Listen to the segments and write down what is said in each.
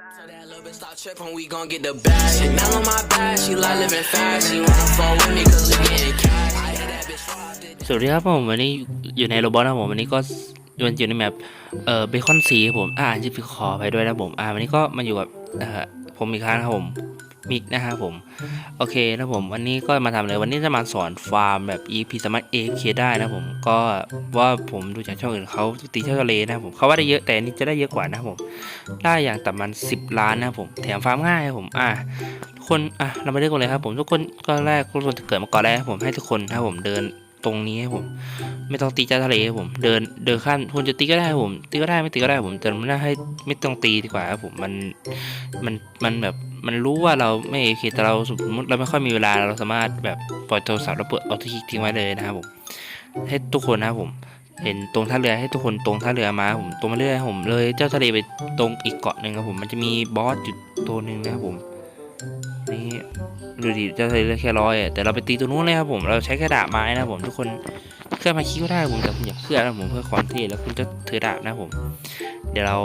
So that little bitch stop tripping, we gon' get the bag. She now on my back, she like living fast. She wanna fall with me cause we getting cash. I hit that bitch raw, did สวัสดีครับผมวันนี้อยู่ในโรบอทนะผมวันนี้ก็มันอยู่ในแมปเอ่อเบคอนสีครับผมอ่านชื่อขอไปด้วยนะผมอ่าวันนี้ก็มาอยู่กับเอ่อผมอีกครั้งนะครับผม มิกนะครับผม โอเคนะผมวันนี้ก็มาทำเลยวันนี้จะมาสอนฟาร์มแบบ EP สามารถ AFK ได้นะผมก็ว่าผมดูจากช่องอื่นเขาตีเท่าทะเลนะผมเขาว่าได้เยอะแต่นี้จะได้เยอะกว่านะผม ได้อย่างต่ำมัน 10 ล้านนะผม แถมฟาร์มง่ายครับผมอ่าทุกคนอะเรามาเริ่มกันเลยครับผมทุกคนก็แรกทุกคนจะเกิดมาก่อนแรกครับผมให้ทุกคนนะครับผมเดินตรงนี้ครับผม ไม่ต้องตีเจ้าทะเลครับผม เดินเดินข้ามคุณจะตีก็ได้ครับผมตีก็ได้ไม่ตีก็ได้ผมแต่ไม่ได้ให้ไม่ต้องตีดีกว่าครับผมมันมันมันแบบ มันรู้ว่าเราไม่โอเคแต่เราสมมติเราไม่ค่อยมีเวลาเราสามารถแบบปล่อยโทรศัพท์แล้วเปิดออโต้คลิกทิ้งไว้เลยนะครับผมให้ทุกคนนะครับผม เห็นตรงท่าเรือให้ทุกคนตรงท่าเรือมาผมตรงมาเรื่อยผมเลยเจ้าทะเลไปตรงอีกเกาะหนึ่งครับผมมันจะมีบอสจุดตัวหนึ่งนะครับผมนี่ดูดิเจ้าทะเลแค่ร้อยอะแต่เราไปตีตัวนู้นเลยครับผมเราใช้แค่ดาบไม้นะครับผมทุกคนเคลื่อนมาคิดก็ได้ผมแต่คุณอย่าเคลื่อนนะผมเพื่อความเท่แล้วคุณจะถือดาบนะผม เดี๋ยวเรา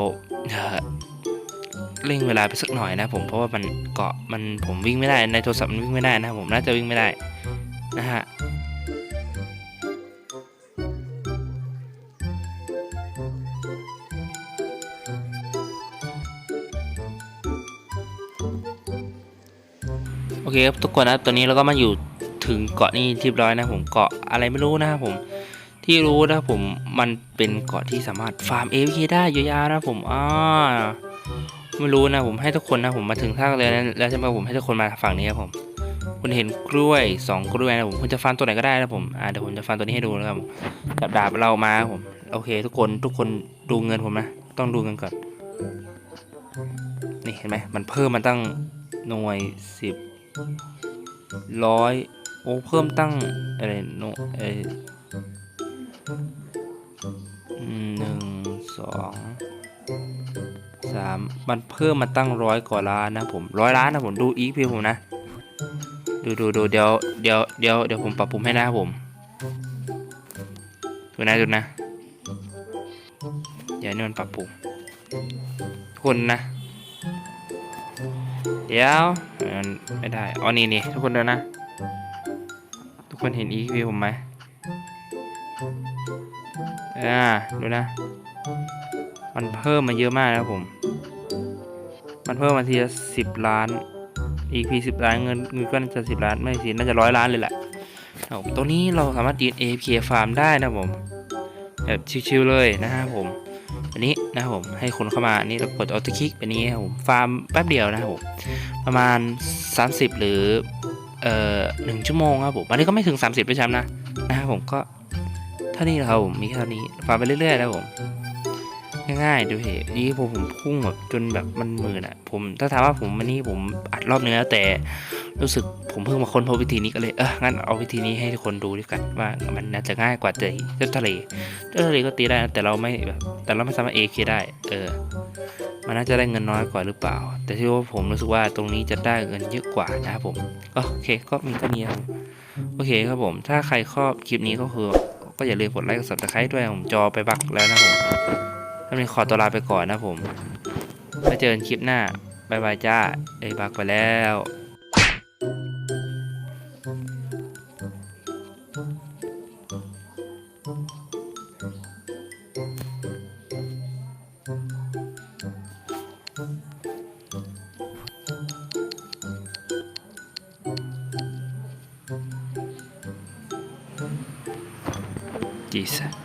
เร่งเวลาไปสักหน่อยนะผมเพราะว่ามันเกาะมันผมวิ่งไม่ได้ในโทรศัพท์มันวิ่งไม่ได้นะผมน่าจะวิ่งไม่ได้นะฮะโอเคครับทุกคนนะตอนนี้เราก็มาอยู่ถึงเกาะนี้ที่เรียบร้อยนะผมเกาะอะไรไม่รู้นะครับผมที่รู้นะผมมันเป็นเกาะที่สามารถฟาร์มเอฟเคได้ยาวๆนะผมอ่า ไม่รู้นะผมให้ทุกคนนะผมมาถึงท่าเรือนั้นแล้วใช่ไหมผมให้ทุกคนมาฝั่งนี้ครับผม คุณเห็นกล้วยสองกล้วยนะผมคุณจะฟันตัวไหนก็ได้นะผมอ่าเดี๋ยวผมจะฟันตัวนี้ให้ดูนะครับผมจับดาบเรามาครับผม โอเค ทุกคนทุกคนดูเงินผมนะต้องดูเงินก่อนนี่เห็นไหมมันเพิ่มมาตั้งหน่วยสิบร้อยโอ้เพิ่มตั้งอะไรโนเออหนึ่งสอง สามมันเพิ่มมาตั้งร้อยกว่าล้านนะผมร้อยล้านนะผมดูอีกพี่ผมนะดูดูดูเดี๋ยวเดี๋ยวเดี๋ยวเดี๋ยวผมปรับปรุงให้นะครับผมดูนะดูนะเดี๋ยวนี่มันปรับปรุงทุกคนนะเดี๋ยวมันไม่ได้อ๋อนี่นี่ทุกคนเดี๋ยวนะ ทุกคนเห็นอีกพี่ผมไหมอ่าดูนะ มันเพิ่มมาเยอะมากนะผม มันเพิ่มมาทีละสิบล้าน EP สิบล้านเงินเงินก็น่าจะสิบล้านไม่สิน่าจะร้อยล้านเลยแหละครับตัวนี้เราสามารถยืน AFK ฟาร์มได้นะผมแบบชิวๆเลยนะครับผมอันนี้นะครับผมให้คนเข้ามาอันนี้เรากดออโต้คลิกอันนี้ครับผมฟาร์มแป๊บเดียวนะครับผมประมาณ 30 หรือเอ่อหนึ่งชั่วโมงครับผมอันนี้ก็ไม่ถึง 30ด้วยซ้ำนะนะครับผมก็เท่านี้แหละครับผมมีแค่นี้ฟาร์มไปเรื่อยๆแล้วผม ง่ายๆดูเหตุนี้ผมผมพุ่งแบบจนแบบมันมื่นอะ ผมถ้าถามว่าผมวันนี้ผมอัดรอบเนื้อแต่รู้สึกผมเพิ่งมาค้นพบวิธีนี้ก็เลยเอองั้นเอาวิธีนี้ให้ทุกคนดูด้วยกันว่ามันน่าจะง่ายกว่าเจอเจ้าทะเลเจ้าทะเลก็ตีได้แต่เราไม่แบบแต่เราไม่สามารถเอเคได้ เออ มันน่าจะได้เงินน้อยกว่าหรือเปล่า แต่ที่ว่าผมรู้สึกว่าตรงนี้จะได้เงินเยอะกว่านะครับผมโอเคก็มีเท่านี้ครับโอเคครับผม ถ้าใครชอบคลิปนี้ก็คือก็อย่าลืมกดไลค์กด subscribe ด้วยผมจอไปบักแล้วนะผม ท่านนี้ขอตัวลาไปก่อนนะผมไว้เจอกันคลิปหน้าบายบายจ้าไอ้บักไปแล้วจีส